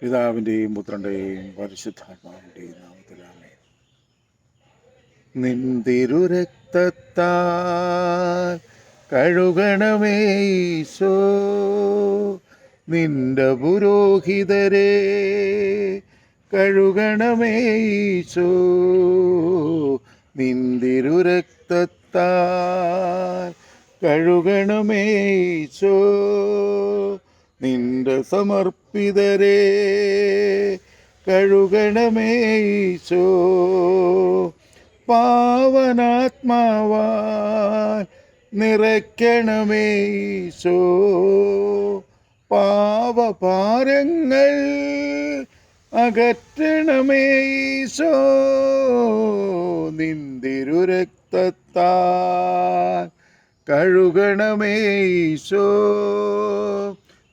പിതാവിന്റെയും പുത്രന്റെയും പരിശുദ്ധാത്മാവിന്റെയും നാമത്തിലാണ് നിന്തിരുരക്തത്താൽ കഴുകണമേ ഈശോ. നിന്റെ പുരോഹിതരെ കഴുകണമേ ഈശോ. നിന്തിരുരക്തത്താൽ കഴുകണമേ ഈശോ. നിന്റെ സമർപ്പിതരെ കഴുകണമേ ഈശോ. പാവനാത്മാവാൻ നിറയ്ക്കണമേ ഈശോ. പാവഭാരങ്ങൾ അകറ്റണമേ ഈശോ. നിന്തിരുരക്തത്താൽ കഴുകണമേ ഈശോ.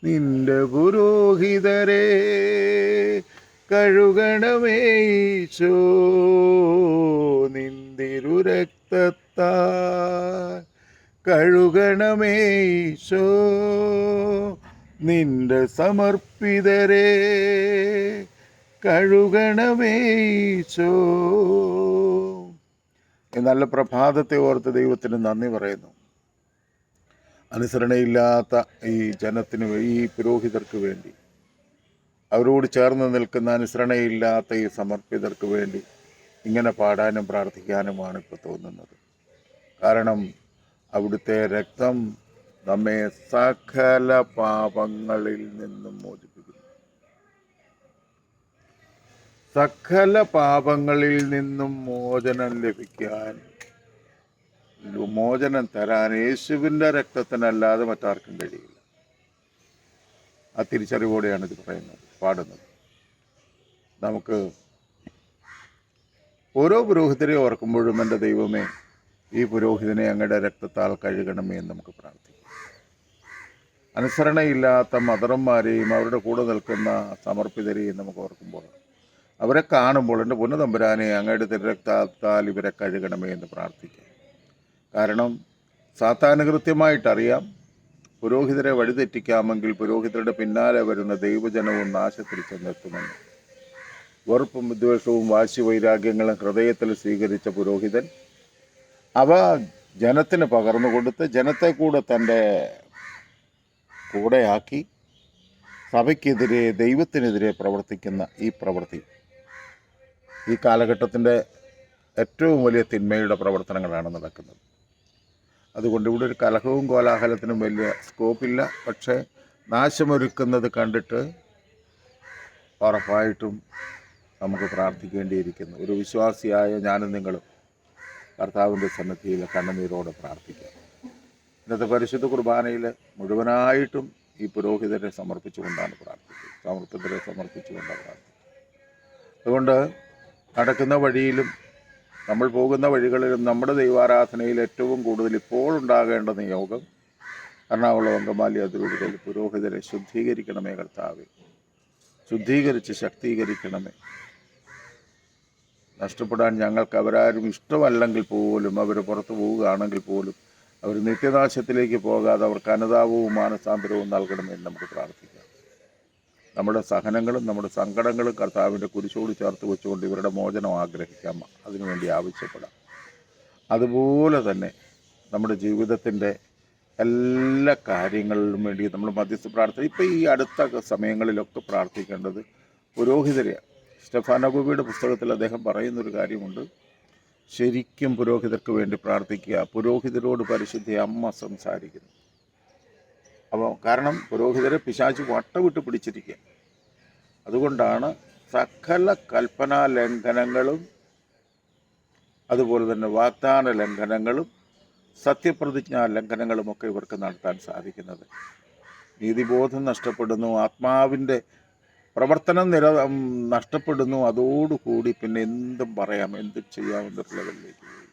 നിന്റെ പുരോഹിതരെ കഴുകണമേ നിന്തിരു രക്തത്ത. കഴുകണമേ ഈശോ നിന്റെ സമർപ്പിതരെ കഴുകണമേ ഈശോ. ഈ നല്ല പ്രഭാതത്തെ ഓർത്ത് ദൈവത്തിന് നന്ദി പറയുന്നു. അനുസരണയില്ലാത്ത ഈ ജനത്തിന് ഈ പുരോഹിതർക്ക് വേണ്ടി. അവരോട് ചേർന്ന് നിൽക്കുന്ന അനുസരണയില്ലാത്ത ഈ സമർപ്പിതർക്ക് വേണ്ടി ഇങ്ങനെ പാടാനും പ്രാർത്ഥിക്കാനുമാണ് ഇപ്പോൾ തോന്നുന്നത്. കാരണം അവിടുത്തെ രക്തം നമ്മെ സകല പാപങ്ങളിൽ നിന്നും മോചിപ്പിക്കുന്നു. സകല പാപങ്ങളിൽ നിന്നും മോചനം ലഭിക്കാൻ മോചനം തരാൻ യേശുവിന്റെ രക്തത്തിനല്ലാതെ മറ്റാർക്കും കഴിയില്ല. ആ തിരിച്ചറിവോടെയാണ് ഇത് പറയുന്നത് പാടുന്നത്. നമുക്ക് ഓരോ പുരോഹിതരെ ഓർക്കുമ്പോഴും എന്റെ ദൈവമേ ഈ പുരോഹിതനെ അങ്ങയുടെ രക്തത്താൽ കഴുകണമേ എന്ന് നമുക്ക് പ്രാർത്ഥിക്കാം. അനുസരണയില്ലാത്ത മദറന്മാരെയും അവരുടെ കൂടെ നിൽക്കുന്ന സമർപ്പിതരെയും നമുക്ക് ഓർക്കുമ്പോൾ അവരെ കാണുമ്പോൾ എന്റെ പുനതമ്പുരാനെ അങ്ങയുടെ തിരക്താൽ ഇവരെ കഴുകണമേ എന്ന് പ്രാർത്ഥിക്കാം. കാരണം സാത്താന് കൃത്യമായിട്ടറിയാം പുരോഹിതരെ വഴിതെറ്റിക്കാമെങ്കിൽ പുരോഹിതരുടെ പിന്നാലെ വരുന്ന ദൈവജനവും നാശത്തിൽ ചെന്നെത്തുമെന്ന്. വെറുപ്പും വിദ്വേഷവും വാശി വൈരാഗ്യങ്ങളും ഹൃദയത്തിൽ സ്വീകരിച്ച പുരോഹിതൻ അവ ജനത്തിന് പകർന്നു കൊടുത്ത് ജനത്തെ കൂടെ തന്റെ കൂടെയാക്കി സഭയ്ക്കെതിരെ ദൈവത്തിനെതിരെ പ്രവർത്തിക്കുന്ന ഈ പ്രവൃത്തി. ഈ കാലഘട്ടത്തിന്റെ ഏറ്റവും വലിയ തിന്മയുടെ പ്രവർത്തനങ്ങളാണ് നടക്കുന്നത്. അതുകൊണ്ട് ഇവിടെ ഒരു കലഹവും കോലാഹലത്തിനും വലിയ സ്കോപ്പില്ല. പക്ഷേ നാശമൊരുക്കുന്നത് കണ്ടിട്ട് ഉറപ്പായിട്ടും നമുക്ക് പ്രാർത്ഥിക്കേണ്ടിയിരിക്കുന്നു. ഒരു വിശ്വാസിയായ ഞാനും നിങ്ങളും കർത്താവിന്റെ സന്നദ്ധിയിൽ കണ്ണുനീരോടെ പ്രാർത്ഥിക്കാം. ഇന്നത്തെ പരിശുദ്ധ കുർബാനയിൽ മുഴുവനായിട്ടും ഈ പുരോഹിതരെ സമർപ്പിച്ചുകൊണ്ടാണ് പ്രാർത്ഥിക്കുന്നത് സമർപ്പിതരെ സമർപ്പിച്ചുകൊണ്ടാണ് പ്രാർത്ഥിക്കുന്നത് അതുകൊണ്ട് നടക്കുന്ന വഴിയിലും നമ്മൾ പോകുന്ന വഴികളിലും നമ്മുടെ ദൈവാരാധനയിൽ ഏറ്റവും കൂടുതൽ ഇപ്പോൾ ഉണ്ടാകേണ്ട നിയോഗം എറണാകുളം അങ്കമാലി അതിരൂപതയിൽ പുരോഹിതരെ ശുദ്ധീകരിക്കണമേ കർത്താവെ. ശുദ്ധീകരിച്ച് ശക്തീകരിക്കണമേ. നഷ്ടപ്പെടാൻ ഞങ്ങൾക്ക് അവരാരും ഇഷ്ടമല്ലെങ്കിൽ പോലും അവർ പുറത്തു പോവുകയാണെങ്കിൽ പോലും അവർ നിത്യനാശത്തിലേക്ക് പോകാതെ അവർക്ക് അനുതാപവും മാനസാന്തരവും നൽകണമെന്ന് നമുക്ക് പ്രാർത്ഥിക്കാം. നമ്മുടെ സഹനങ്ങളും നമ്മുടെ സങ്കടങ്ങളും കർത്താവിന്റെ കുരിശോട് ചേർത്ത് വെച്ചുകൊണ്ട് ഇവരുടെ മോചനം ആഗ്രഹിക്കാം. അതിനുവേണ്ടി ആവശ്യപ്പെടാം. അതുപോലെ തന്നെ നമ്മുടെ ജീവിതത്തിന്റെ എല്ലാ കാര്യങ്ങളിലും വേണ്ടി നമ്മൾ മധ്യസ്ഥ പ്രാർത്ഥന ഇപ്പോൾ ഈ അടുത്ത സമയങ്ങളിലൊക്കെ പ്രാർത്ഥിക്കേണ്ടത് പുരോഹിതരെയാണ് സ്റ്റെഫാനഗോബിയുടെ പുസ്തകത്തിൽ അദ്ദേഹം പറയുന്നൊരു കാര്യമുണ്ട്. ശരിക്കും പുരോഹിതർക്ക് വേണ്ടി പ്രാർത്ഥിക്കുക. പുരോഹിതരോട് പരിശുദ്ധി അമ്മ സംസാരിക്കുന്നു. അപ്പോൾ കാരണം പുരോഹിതരെ പിശാച് വട്ടവിട്ട് പിടിച്ചിരിക്കുക അതുകൊണ്ടാണ് സകല കൽപ്പനാ ലംഘനങ്ങളും അതുപോലെ തന്നെ വാഗ്ദാന ലംഘനങ്ങളും സത്യപ്രതിജ്ഞാ ലംഘനങ്ങളുമൊക്കെ ഇവർക്ക് നടത്താൻ സാധിക്കുന്നത്. നീതിബോധം നഷ്ടപ്പെടുന്നു ആത്മാവിന്റെ പ്രവർത്തനം ഉം, നഷ്ടപ്പെടുന്നു. അതോടുകൂടി പിന്നെ എന്തും പറയാം എന്തും ലെവലിലേക്ക് പോയി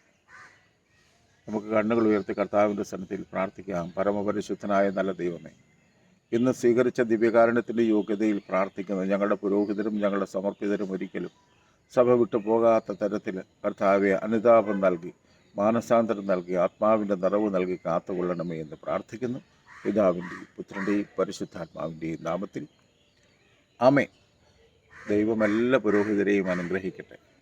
നമുക്ക് കണ്ണുകൾ ഉയർത്തി കർത്താവിന്റെ സന്നിധിയിൽ പ്രാർത്ഥിക്കാം. പരമപരിശുദ്ധനായ നല്ല ദൈവമേ ഇന്ന് സ്വീകരിച്ച ദിവ്യകാരണത്തിന്റെ യോഗ്യതയിൽ പ്രാർത്ഥിക്കുന്നത് ഞങ്ങളുടെ പുരോഹിതരും ഞങ്ങളുടെ സമർപ്പിതരും ഒരിക്കലും സഭ വിട്ടു പോകാത്ത തരത്തിൽ കർത്താവെ അനുതാപം നൽകി മാനസാന്തരം നൽകി ആത്മാവിന്റെ നിറവ് നൽകി കാത്തുകൊള്ളണമേ എന്ന് പ്രാർത്ഥിക്കുന്നു. പിതാവിന്റെയും പുത്രന്റെയും പരിശുദ്ധാത്മാവിന്റെയും നാമത്തിൽ. ആമേ ദൈവം എല്ലാ പുരോഹിതരെയും അനുഗ്രഹിക്കട്ടെ.